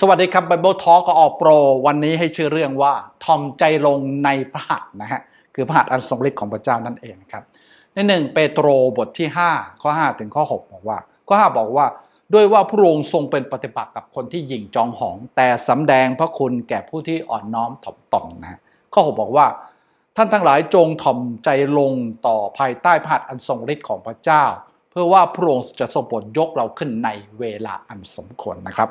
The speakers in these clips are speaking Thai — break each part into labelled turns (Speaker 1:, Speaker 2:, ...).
Speaker 1: สวัสดีครับ Bible Talk กับออโปร วันนี้ให้ชื่อเรื่องว่าทอมใจลงในพระหัตถ์นะฮะคือพระหัตถ์อันทรงฤทธิ์ของพระเจ้านั่นเองครับในหนึ่งเปโตรบทที่ 5 ข้อ 5 ถึงข้อ 6 บอกว่าข้อ 5 บอกว่า ด้วยว่าพระองค์ทรงเป็นปฏิปักษ์กับคนที่หยิ่งจองหอง แต่สำแดงพระคุณแก่ผู้ที่อ่อนน้อมถ่อมตนนะฮะข้อ 6 บอกว่า ท่านทั้งหลายจงถ่อมใจลงต่อภายใต้พระหัตถ์อันทรงฤทธิ์ของพระเจ้า เพื่อว่าพระองค์จะทรงโปรดยกเราขึ้นในเวลาอันสมควรนะครับ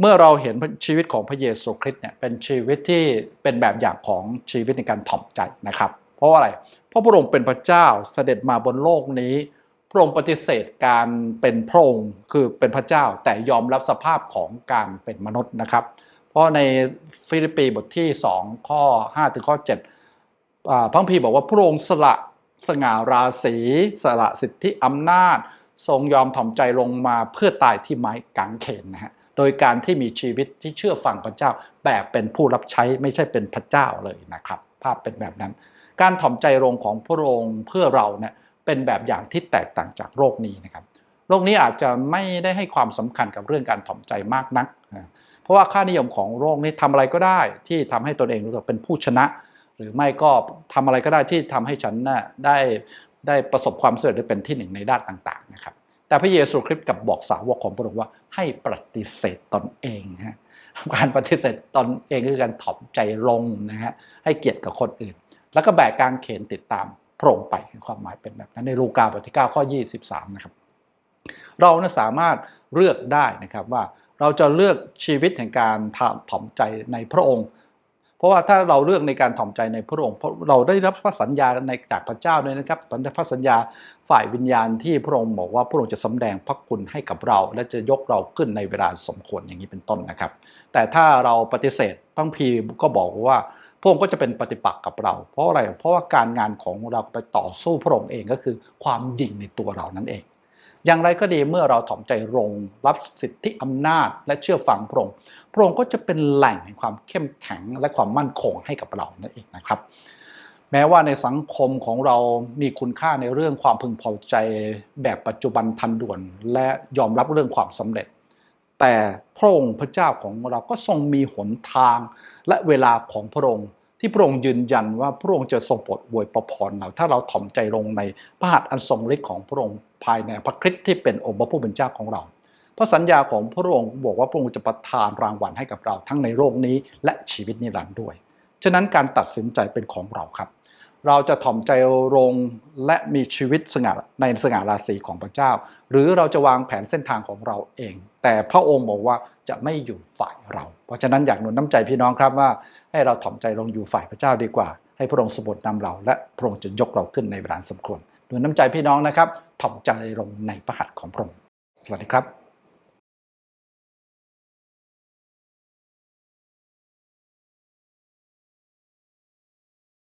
Speaker 1: เมื่อเราเห็นชีวิตของพระเยซูคริสต์เนี่ยเป็นชีวิตที่เป็นแบบอย่างของชีวิตในการถ่อมใจนะครับ เพราะว่าอะไร เพราะพระองค์เป็นพระเจ้าเสด็จมาบนโลกนี้ พระองค์ปฏิเสธการเป็นพระองค์คือเป็นพระเจ้าแต่ยอมรับสภาพของการเป็นมนุษย์นะครับ เพราะในฟิลิปปีบทที่ 2 ข้อ5ถึงข้อ7พระคัมภีร์บอกว่าพระองค์สละสง่าราศีสละสิทธิอำนาจ ทรงยอมถ่อมใจลงมาเพื่อตายที่ไม้กางเขนนะฮะ โดยการที่มีชีวิตที่เชื่อฟังพระเจ้าแบบเป็นผู้รับใช้ไม่ใช่เป็นพระเจ้าเลยนะครับ ภาพเป็นแบบนั้น การถ่อมใจลงของพระองค์เพื่อเราเนี่ยเป็นแบบอย่างที่แตกต่างจากโลกนี้นะครับโลกนี้อาจจะไม่ได้ให้ความสำคัญกับเรื่องการถ่อมใจมากนักนะเพราะว่าค่านิยมของโลกนี้ทำอะไรก็ได้ ที่ทำให้ตนเองรู้สึกเป็นผู้ชนะ หรือไม่ก็ทำอะไรก็ได้ที่ทำให้ฉันน่ะได้ได้ประสบความสำเร็จหรือเป็นที่หนึ่งในด้านต่าง ๆ นะครับ แต่พระเยซูคริสต์กับบอกสาวกของพระองค์ว่าให้ปฏิเสธตนเองฮะการปฏิเสธตนเองคือการถ่อมใจลงนะฮะให้เกียรติกับคนอื่น แล้วก็แบกกางเขนติดตามพระองค์ไปความหมายเป็นแบบนั้นในลูกาบทที่9ข้อ 23 นะครับ เรานะสามารถเลือกได้นะครับว่าเราจะเลือกชีวิตแห่งการถ่อมใจในพระองค์ ราะว่าถ้าเราเลือกในการถ่อมใจในพระองค์เพราะเราได้รับพระสัญญาในจากพระเจ้าด้วยนะครับตอนได้พระสัญญาฝ่ายวิญญาณที่พระองค์บอกว่าพระองค์จะสำแดงพระคุณให้กับเรา และจะยกเราขึ้นในเวลาสมควรอย่างนี้เป็นต้นนะครับ แต่ถ้าเราปฏิเสธพระคัมพีก็บอกว่าพระองค์ก็จะเป็นปฏิปักษ์กับเรา เพราะอะไร เพราะว่าการงานของเราไปต่อสู้พระองค์เองก็คือความยิ่งในตัวเรานั่นเอง อย่างไรก็ดีเมื่อเราถ่อมใจลงรับสิทธิอำนาจและเชื่อฟังพระองค์พระองค์ก็จะเป็นแหล่งแห่งความเข้มแข็งและความมั่นคงให้กับเรานั่นเองนะครับ แม้ว่าในสังคมของเรามีคุณค่าในเรื่องความพึงพอใจแบบปัจจุบันทันด่วน และยอมรับเรื่องความสำเร็จ แต่พระองค์พระเจ้าของเราก็ทรงมีหนทางและเวลาของพระองค์ ที่พระองค์ยืนยันว่าพระองค์จะทรงโปรดอวยประพรเรา ถ้าเราถ่อมใจลงในพระหัตถ์อันทรงฤทธิ์ของพระองค์ภายในพระคริสต์ที่เป็นองค์พระผู้เป็นเจ้าของเราเพราะสัญญาของพระองค์บอกว่าพระองค์จะประทานรางวัลให้กับเราทั้งในโลกนี้และชีวิตนิรันดร์ด้วย ฉะนั้นการตัดสินใจเป็นของเราครับ เราจะถ่อมใจลงและมีชีวิตสง่าในสง่าราศีของพระเจ้า หรือเราจะวางแผนเส้นทางของเราเอง แต่พระองค์บอกว่าจะไม่อยู่ฝ่ายเรา เพราะฉะนั้นอยากหนุนน้ำใจพี่น้องครับว่า ให้เราถ่อมใจลงอยู่ฝ่ายพระเจ้าดีกว่า ให้พระองค์สมบทนำเรา และพระองค์จะยกเราขึ้นในเวลาสมควรหนุนน้ำใจพี่น้องนะครับถ่อมใจลงในพระหัตถ์ของพระองค์สวัสดีครับ